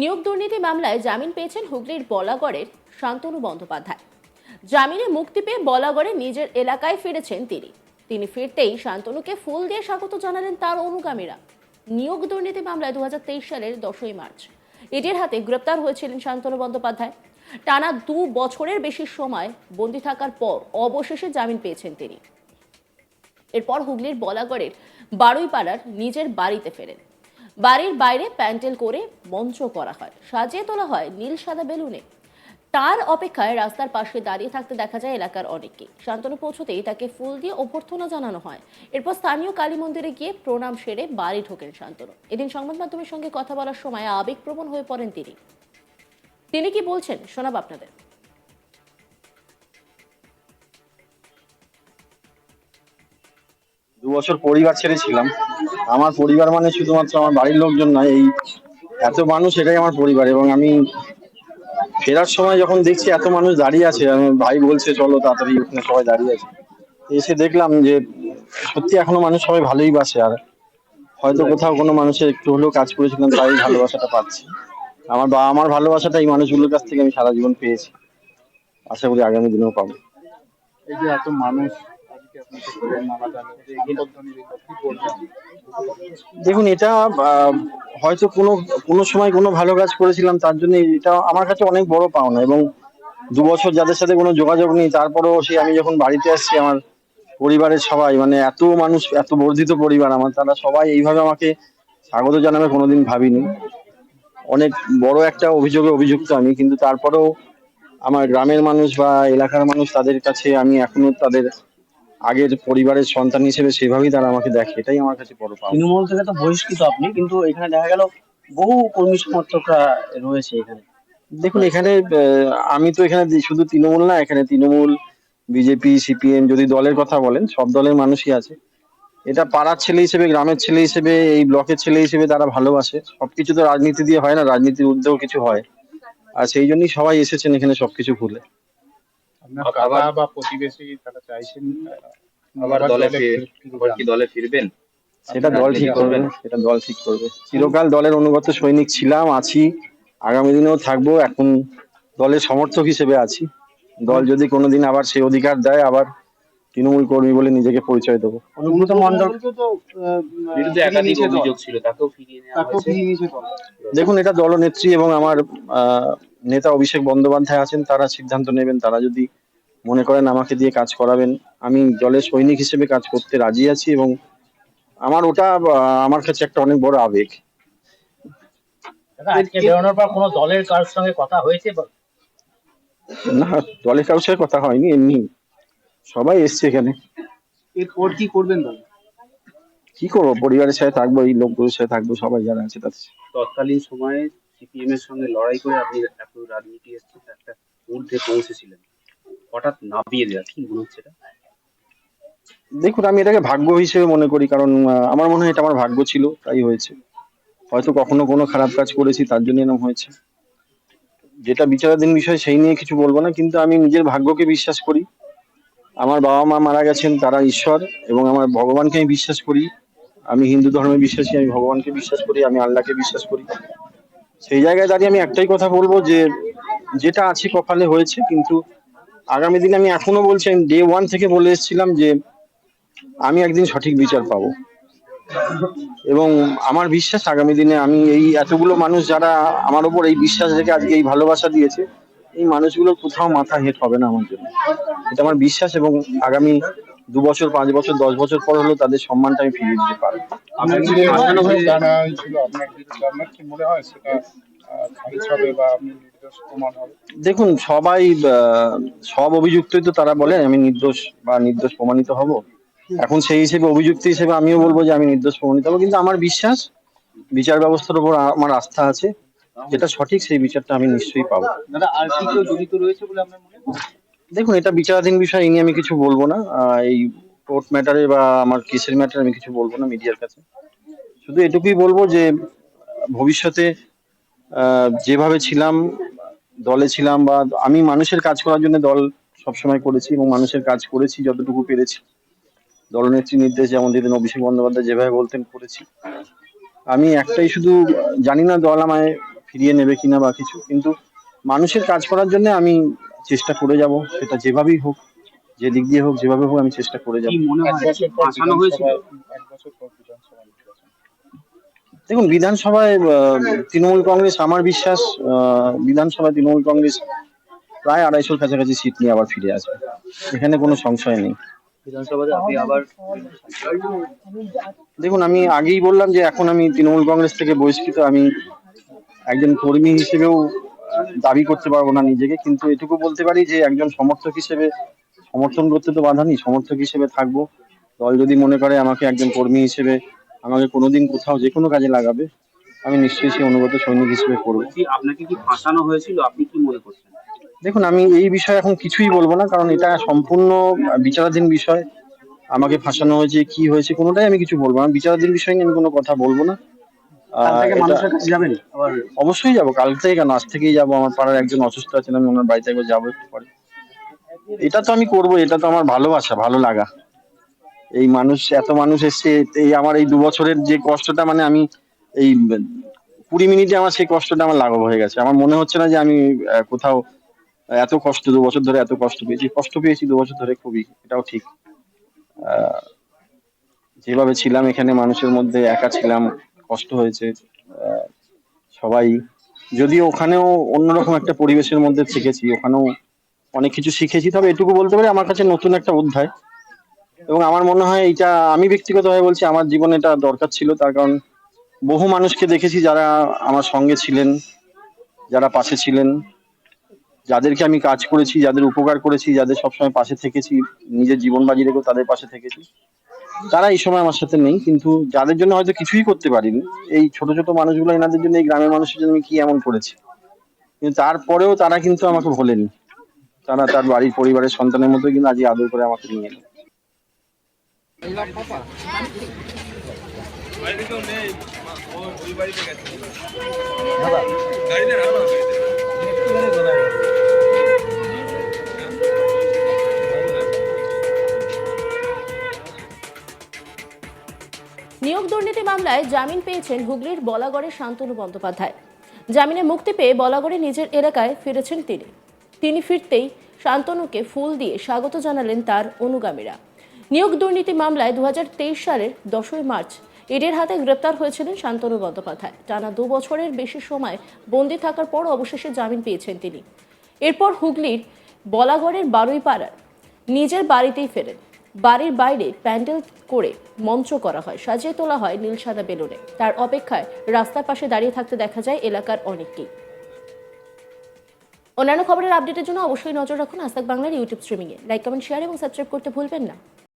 নিয়োগ দুর্নীতি মামলায় জামিন পেয়েছেন হুগলির বলাগড়ের শান্তনু বন্দ্যোপাধ্যায়। জামিনে মুক্তি পেয়ে বলাগড়ে নিজের এলাকায় ফিরেছেন তিনি। তিনি ফিরতেই শান্তনুকে ফুল দিয়ে স্বাগত জানালেন তার অনুগামীরা। নিয়োগ দুর্নীতি মামলায় দু হাজার তেইশ সালের দশই মার্চ। ইডির হাতে গ্রেপ্তার হয়েছিলেন শান্তনু বন্দ্যোপাধ্যায়। টানা দু বছরের বেশি সময় বন্দি থাকার পর অবশেষে জামিন পেয়েছেন তিনি। এরপর হুগলির বলাগড়ের বারুইপাড়ার নিজের বাড়িতে ফেরেন। বাড়ির বাইরে প্যান্ডেল করে মঞ্চ করা হয়। সাজিয়ে তোলা হয় নীল সাদা বেলুনে। তার অপেক্ষায় রাস্তার পাশে দাঁড়িয়ে থাকতে দেখা যায় এলাকার অনেককে শান্তনু পৌঁছতেই তাকে ফুল দিয়ে অভ্যর্থনা জানানো হয়। এরপর স্থানীয় কালী মন্দিরে গিয়ে প্রণাম সেরে বাড়ি ঢোকেন শান্তনু এদিন সংবাদ মাধ্যমের সঙ্গে কথা বলার সময় আবেগপ্রবণ হয়ে পড়েন তিনি। তিনি কি বলছেন শোনাব আপনাদের। দু বছর পরিবার ছেড়েছিলাম। আমার পরিবার মানে শুধুমাত্র আমার বাড়ির লোকজন নয় এই এত মানুষ এটাই আমার পরিবার এবং আমি ফেরার সময় যখন দেখছি এত মানুষ দাঁড়িয়ে আছে ভাই বলছে, চলো তাড়াতাড়ি ওখানে সবাই দাঁড়িয়ে আছে। এসে দেখলাম যে সত্যি এখনও মানুষ সবাই ভালোই বাসে আর হয়তো কোথাও কোনো মানুষের একটু হলেও কাজ করেছিলাম, তাই ভালোবাসাটা পাচ্ছি। আমার বা, আমার ভালোবাসাটা এই মানুষগুলোর কাছ থেকে আমি সারা জীবন পেয়েছি। আশা করি আগামী দিনেও পাবো। এই যে এত মানুষ দেখুন, এটা হয়তো কোনো কোনো সময় কোনো ভালো কাজ করেছিলাম, তার জন্য এটা আমার কাছে অনেক বড় পাওনা এবং দু বছর যাদের সাথে কোনো যোগাযোগ নেই, তারপরেও সে আমি যখন বাড়িতে আসছি, আমার পরিবারের সবাই মানে এত মানুষ, এত বর্ধিত পরিবার আমার, তারা সবাই এইভাবে আমাকে স্বাগত জানাবে, কোনোদিন ভাবিনি। অনেক বড় একটা অভিযোগে অভিযুক্ত আমি, কিন্তু তারপরেও আমার গ্রামের মানুষ বা এলাকার মানুষ তাদের কাছে আমি এখনও তাদের আগের পরিবারের সন্তান হিসেবে সেভাবেই তারা আমাকে দেখে এটাই আমার কাছে বড় পাওয়া তৃণমূল থেকে তো বহিষ্কৃত আপনি কিন্তু এখানে দেখা গেল বহু কর্মী সমর্থকরা রয়েছে এখানে। দেখুন এখানে আমি তো এখানে শুধু তৃণমূল না এখানে তৃণমূল বিজেপি সিপিএম যদি দলের কথা বলেন সব দলের মানুষই আছে। এটা পাড়ার ছেলে হিসেবে গ্রামের ছেলে হিসেবে এই ব্লকের ছেলে হিসেবে তারা ভালোবাসে। সবকিছু তো রাজনীতি দিয়ে হয় না রাজনীতির উদ্যোগ কিছু হয়। আর সেই জন্যই সবাই এসেছেন এখানে সবকিছু ভুলে। আপনার বা প্রতিবেশী তারা চাইছেন আবার দলে কি দলে ফিরবেন? সেটা দল ঠিক করবে। সেটা দল ঠিক করবে। চিরকাল দলের অনুগত সৈনিক ছিলাম আছি। আগামী দিনেও থাকব এখন দলের সমর্থক হিসেবে আছি। দল যদি কোনোদিন আবার সেই অধিকার দেয় আবার তৃণমূল কর্মী বলে নিজেকে পরিচয় দেবো। অনুব্রত মন্ডল। দেখুন এটা দলনেত্রী এবং আমার আহ, নেতা অভিষেক বন্দ্যোপাধ্যায় আছেন তারা সিদ্ধান্ত নেবেন তারা যদি মনে করেন আমাকে দিয়ে কাজ করাবেন। আমি দলের সৈনিক হিসেবে কাজ করতে রাজি আছি এবং আমার ওটা আমার কাছে একটা অনেক বড় আবেগ। দাদা আজকে বেরোনোর পর কোনো দলের কারোর সঙ্গে কথা হয়েছে? না দলের কারোর সাথে কথা হয়নি এমনি। সবাই এসছে এখানে। এরপর কি করবেন দল কি করব? পরিবারের সাথে থাকব এই লোকগুলোর সাথে থাকব সবাই যারা আছে তাদের তৎকালীন সময়ে সিপিএম এর সঙ্গে লড়াই করে আপনি এত রাজনীতি একটা ঊর্ধ্বে পৌঁছেছিলেন। হঠাৎ নামিয়ে দেওয়া, কি মনে হচ্ছে এটা? দেখুন, আমি এটাকে ভাগ্য হিসেবে মনে করি, কারণ আমার মনে হয় এটা আমার ভাগ্য ছিল, তাই হয়েছে। হয়তো কখনো কোনো খারাপ কাজ করেছি, তার জন্য এরকম হয়েছে। যেটা বিচারাধীন বিষয়, সেই নিয়ে কিছু বলব না, কিন্তু আমি নিজের ভাগ্যকে বিশ্বাস করি। আমার বাবা মা মারা গেছেন, তারা ঈশ্বর, এবং আমার ভগবানকে আমি বিশ্বাস করি। আমি হিন্দু ধর্মে বিশ্বাসী, আমি ভগবানকে বিশ্বাস করি, আমি আল্লাহকে বিশ্বাস করি। সেই জায়গায় দাঁড়িয়ে আমি একটাই কথা বলব যে, যেটা আছে কপালে হয়েছে, কিন্তু আগামী দিনে আমি এখনও বলছি ডে ওয়ান থেকে বলে এসেছিলাম যে, আমি একদিন সঠিক বিচার পাবো। এবং আমার বিশ্বাস, আগামী দিনে আমি এই এতগুলো মানুষ যারা আমার উপর এই বিশ্বাস রেখে আজকে এই ভালোবাসা দিয়েছে, এই মানুষগুলোর কোথাও মাথা হেট হবে না আমার জন্য। এটা আমার বিশ্বাস এবং আগামী দু বছর পাঁচ বছর দশ বছর পর হলেও তাদের সম্মানটা আমি ফিরিয়ে দিতে পারব। আপনার যে অভিযোগ জানা হয়েছিল আপনার বিরুদ্ধে আপনার কি মনে হয় সেটা আহ, খারিজ হবে বা আপনি নির্দোষ প্রমাণ হবে? দেখুন সবাই আহ, সব অভিযুক্তই তো তারা বলে আমি নির্দোষ বা নির্দোষ প্রমাণিত হব। এখন সেই হিসেবে অভিযুক্ত হিসেবে আমিও বলব যে আমি নির্দোষ প্রমাণিত হব। কিন্তু আমার বিশ্বাস বিচার ব্যবস্থার উপর আ- আমার আস্থা আছে যেটা সঠিক সেই বিচারটা আমি নিশ্চয়ই পাবো। দাদা আর কি কেউ জড়িত রয়েছে বলে আপনার মনে হয়? দেখুন, এটা বিচারাধীন বিষয় নিয়ে আমি কিছু বলব না। এই কোর্ট ম্যাটারে বা আমার কেসের ম্যাটারে আমি কিছু বলব না মিডিয়ার কাছে। শুধু এটুকুই বলব যে, ভবিষ্যতে যেভাবে ছিলাম, দলে ছিলাম বা আমি মানুষের কাজ করার জন্য দল সবসময় করেছি এবং মানুষের কাজ করেছি যতটুকু পেরেছি। দলনেত্রী নির্দেশ যেমন দিতেন, অভিষেক বন্দ্যোপাধ্যায় যেভাবে বলতেন, করেছি। আমি একটাই শুধু জানি না দল আমায় ফিরিয়ে নেবে কিনা বা কিছু, কিন্তু মানুষের কাজ করার জন্য আমি চেষ্টা করে যাব সেটা যেভাবেই হোক যে দিক দিয়ে হোক যেভাবে হোক আমি চেষ্টা করে যাব। দেখুন বিধানসভায় তৃণমূল কংগ্রেস আমার বিশ্বাস আহ, বিধানসভায় তৃণমূল কংগ্রেস প্রায় আড়াইশোর কাছাকাছি সিট নিয়ে আবার ফিরে আসবে। এখানে কোনো সংশয় নেই। বিধানসভাতে আপনি আবার দেখুন আমি আগেই বললাম যে এখন আমি তৃণমূল কংগ্রেস থেকে বহিষ্কৃত। আমি একজন কর্মী হিসেবেও দাবি করতে পারব না নিজেকে কিন্তু এটুকু বলতে পারি যে একজন সমর্থক হিসেবে সমর্থন করতে তো বাধা নেই সমর্থক হিসেবে থাকব। দল যদি মনে করে আমাকে একজন কর্মী হিসেবে আমাকে কোনোদিন কোথাও যে কোনো কাজে লাগাবে আমি নিশ্চয়ই সেই অনুগত সৈনিক হিসেবে করব আপনাকে কি ফাঁসানো হয়েছিল? আপনি কি মনে করছেন? দেখুন আমি এই বিষয়ে এখন কিছুই বলব না কারণ এটা সম্পূর্ণ বিচারাধীন বিষয়। আমাকে ফাঁসানো হয়েছে কি হয়েছে কোনোটাই আমি কিছু বলব না। বিচারাধীন বিষয় নিয়ে আমি কোনো কথা বলব না। অবশ্যই যাব। কাল থেকে কেন? আজ থেকেই যাব। আমার পাড়ার একজন অসুস্থ আছেন আমি ওনার বাড়িতে একবার যাব একটু পরে। এটা তো আমি করব এটা তো আমার ভালোবাসা ভালো লাগা। এই মানুষ এত মানুষ এসছে এই আমার এই দু বছরের যে কষ্টটা মানে আমি এই কুড়ি মিনিটে আমার সেই কষ্টটা আমার লাঘব হয়ে গেছে। আমার মনে হচ্ছে না যে আমি কোথাও এত কষ্ট দু বছর ধরে এত কষ্ট পেয়েছি। কষ্ট পেয়েছি দু বছর ধরে খুবই এটাও ঠিক। আহ, যেভাবে ছিলাম এখানে মানুষের মধ্যে একা ছিলাম। কষ্ট হয়েছে সবাই, যদিও ওখানেও অন্যরকম একটা পরিবেশের মধ্যে শিখেছি ওখানেও অনেক কিছু শিখেছি, তবে এটুকু বলতে পারি আমার কাছে নতুন একটা অধ্যায়। এবং আমার মনে হয় এটা আমি ব্যক্তিগতভাবে বলছি, আমার জীবনে এটা দরকার ছিল, তার কারণ বহু মানুষকে দেখেছি যারা আমার সঙ্গে ছিলেন, যারা পাশে ছিলেন, যাদেরকে আমি কাজ করেছি, যাদের উপকার করেছি, যাদের সবসময় পাশে থেকেছি, নিজের জীবন বাজি রেখেও তাদের পাশে থেকেছি। তারা এই সময় আমার সাথে নেই, কিন্তু যাদের জন্য হয়তো কিছুই করতে পারিনি, এই ছোট ছোট মানুষগুলো এনাদের জন্য এই গ্রামের মানুষের জন্য কি এমন করেছি? কিন্তু তারপরেও তারা কিন্তু আমাকে ভোলেনি। তারা তার বাড়ির পরিবারের সন্তানের মতো কিন্তু আজকে আদর করে আমাকে নিয়ে এলো। নিয়োগ দুর্নীতি মামলায় জামিন পেয়েছেন হুগলির বলাগড়ের শান্তনু বন্দ্যোপাধ্যায়। জামিনে মুক্তি পেয়ে বলাগড়ে নিজের এলাকায় ফিরেছেন তিনি। তিনি ফিরতেই শান্তনুকে ফুল দিয়ে স্বাগত জানালেন তার অনুগামীরা। নিয়োগ দুর্নীতি মামলায় দু হাজার তেইশ সালের দশই মার্চ ইডির হাতে গ্রেপ্তার হয়েছিলেন শান্তনু বন্দ্যোপাধ্যায়। টানা দু বছরের বেশি সময় বন্দি থাকার পর অবশেষে জামিন পেয়েছেন তিনি। এরপর হুগলির বলাগড়ের বারুইপাড়ার নিজের বাড়িতেই ফেরেন। বাড়ির বাইরে প্যান্ডেল করে মঞ্চ করা হয়, সাজিয়ে তোলা হয় নীল সাদা বেলুনে। তার অপেক্ষায় রাস্তার পাশে দাঁড়িয়ে থাকতে দেখা যায় এলাকার অনেককেই। অন্যান্য খবরের আপডেটের জন্য অবশ্যই নজর রাখুন আজ বাংলার ইউটিউব স্ট্রিমিংয়ে। লাইক, কমেন্ট, শেয়ার এবং সাবস্ক্রাইব করতে ভুলবেন না।